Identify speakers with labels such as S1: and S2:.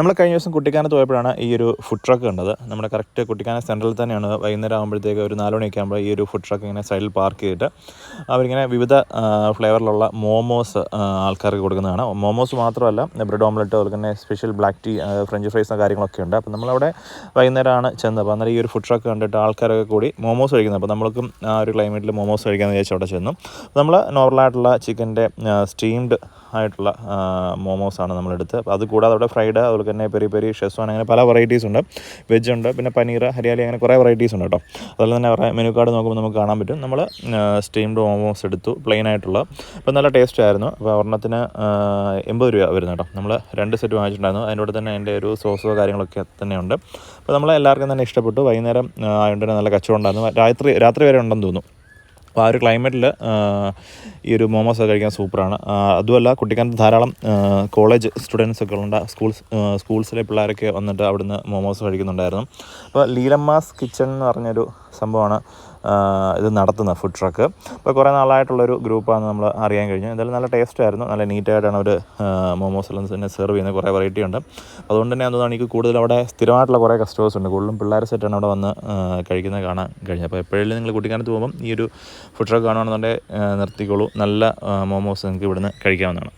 S1: നമ്മൾ കഴിഞ്ഞ ദിവസം കുട്ടിക്കാനത്ത് പോയപ്പോഴാണ് ഈ ഒരു ഫുഡ് ട്രക്ക് കണ്ടത്. നമ്മുടെ കറക്റ്റ് കുട്ടിക്കാന സെൻട്രലിൽ തന്നെയാണ്. വൈകുന്നേരം ആകുമ്പോഴത്തേക്ക് ഒരു നാല് മണിയൊക്കെ ആകുമ്പോൾ ഈ ഒരു ഫുഡ് ട്രക്ക് ഇങ്ങനെ സൈഡിൽ പാർക്ക് ചെയ്തിട്ട് അവരിങ്ങനെ വിവിധ ഫ്ലേവറിലുള്ള മോമോസ് ആൾക്കാർക്ക് കൊടുക്കുന്നതാണ്. മോമോസ് മാത്രമല്ല ബ്രെഡ് ഓംലെറ്റ് അതുപോലെ തന്നെ special black tea French fries കാര്യങ്ങളൊക്കെ ഉണ്ട്. അപ്പോൾ നമ്മളവിടെ വൈകുന്നേരമാണ് ചെന്നത്. അപ്പോൾ അന്നേരം ഈ ഒരു ഫുഡ് ട്രക്ക് കണ്ടിട്ട് ആൾക്കാരൊക്കെ കൂടി മോമോസ് കഴിക്കുന്നത് അപ്പോൾ നമ്മൾക്കും ആ ഒരു ക്ലൈമറ്റിൽ മോമോസ് കഴിക്കാമെന്ന് വിചാരിച്ച് അവിടെ ചെന്നു. നമ്മൾ നോർമലായിട്ടുള്ള ചിക്കന്റെ സ്റ്റീംഡ് ആയിട്ടുള്ള മോമോസാണ് നമ്മളെടുത്ത്. അപ്പോൾ അത് കൂടാതെ അവിടെ ഫ്രൈഡ് അതുപോലെ തന്നെ പെരി പെരി ഷെസ്വാൻ അങ്ങനെ പല വെറൈറ്റീസ് ഉണ്ട്. വെജ് ഉണ്ട് പിന്നെ പനീർ ഹരിയാലി അങ്ങനെ കുറേ വെറൈറ്റീസ് ഉണ്ട് കേട്ടോ. അതുപോലെ തന്നെ അവരുടെ മെനു കാർഡ് നോക്കുമ്പോൾ നമുക്ക് കാണാൻ പറ്റും. നമ്മൾ സ്റ്റീംഡ് മോമോസ് എടുത്തു പ്ലെയിൻ ആയിട്ടുള്ള. അപ്പോൾ നല്ല ടേസ്റ്റ് ആയിരുന്നു. അപ്പോൾ ഒരെണ്ണത്തിന് എൺപത് രൂപ വരുന്നത് കേട്ടോ. നമ്മൾ രണ്ട് സെറ്റ് വാങ്ങിച്ചിട്ടുണ്ടായിരുന്നു. അതിന്റെ കൂടെ തന്നെ അതിന്റെ ഒരു സോസോ കാര്യങ്ങളൊക്കെ തന്നെയുണ്ട്. അപ്പോൾ നമ്മൾ എല്ലാവർക്കും തന്നെ ഇഷ്ടപ്പെട്ടു. വൈകുന്നേരം ആയതുകൊണ്ട് നല്ല കച്ചവടം ഉണ്ടായിരുന്നു. രാത്രി രാത്രി വരെ ഉണ്ടെന്ന് തോന്നുന്നു. അപ്പോൾ ആ ഒരു ക്ലൈമറ്റിൽ ഈ ഒരു മോമോസ് ഒക്കെ കഴിക്കാൻ സൂപ്പറാണ്. അതുമല്ല കുട്ടിക്കാനത്ത് ധാരാളം കോളേജ് സ്റ്റുഡൻസ് ഒക്കെ ഉണ്ട്. സ്കൂൾസ് സ്കൂൾസിലെ പിള്ളേരൊക്കെ വന്നിട്ട് അവിടുന്ന് മോമോസ് കഴിക്കുന്നുണ്ടായിരുന്നു. അപ്പോൾ ലീലമ്മാസ് കിച്ചൺ എന്ന് പറഞ്ഞൊരു സംഭവമാണ്. ഇത് നടത്തുന്നത് ഫുഡ് ട്രക്ക് അപ്പോൾ കുറേ നാളായിട്ടുള്ളൊരു ഗ്രൂപ്പാണ് നമ്മൾ അറിയാൻ കഴിഞ്ഞു. എന്തായാലും നല്ല ടേസ്റ്റ് ആയിരുന്നു. നല്ല നീറ്റായിട്ടാണ് അവർ മോമോസ് എല്ലാം തന്നെ സെർവ് ചെയ്യുന്നത് കുറേ വെറൈറ്റി ഉണ്ട്. അതുകൊണ്ട് തന്നെ അതൊന്നും എനിക്ക് കൂടുതൽ അവിടെ സ്ഥിരമായിട്ടുള്ള കുറേ കസ്റ്റമേഴ്സ് ഉണ്ട്. കൂടുതലും പിള്ളേർ സെറ്റാണ് അവിടെ വന്ന് കഴിക്കുന്നത് കാണാൻ കഴിഞ്ഞത്. അപ്പോൾ എപ്പോഴെങ്കിലും നിങ്ങൾ കുട്ടിക്കാനത്ത് പോകുമ്പം ഈ ഒരു ഫുഡ് ട്രക്ക് കാണുകയാണെന്നുണ്ടെങ്കിൽ നിർത്തിക്കോളൂ. നല്ല മോമോസ് നിങ്ങൾക്ക് ഇവിടുന്ന് കഴിക്കാവുന്നതാണ്.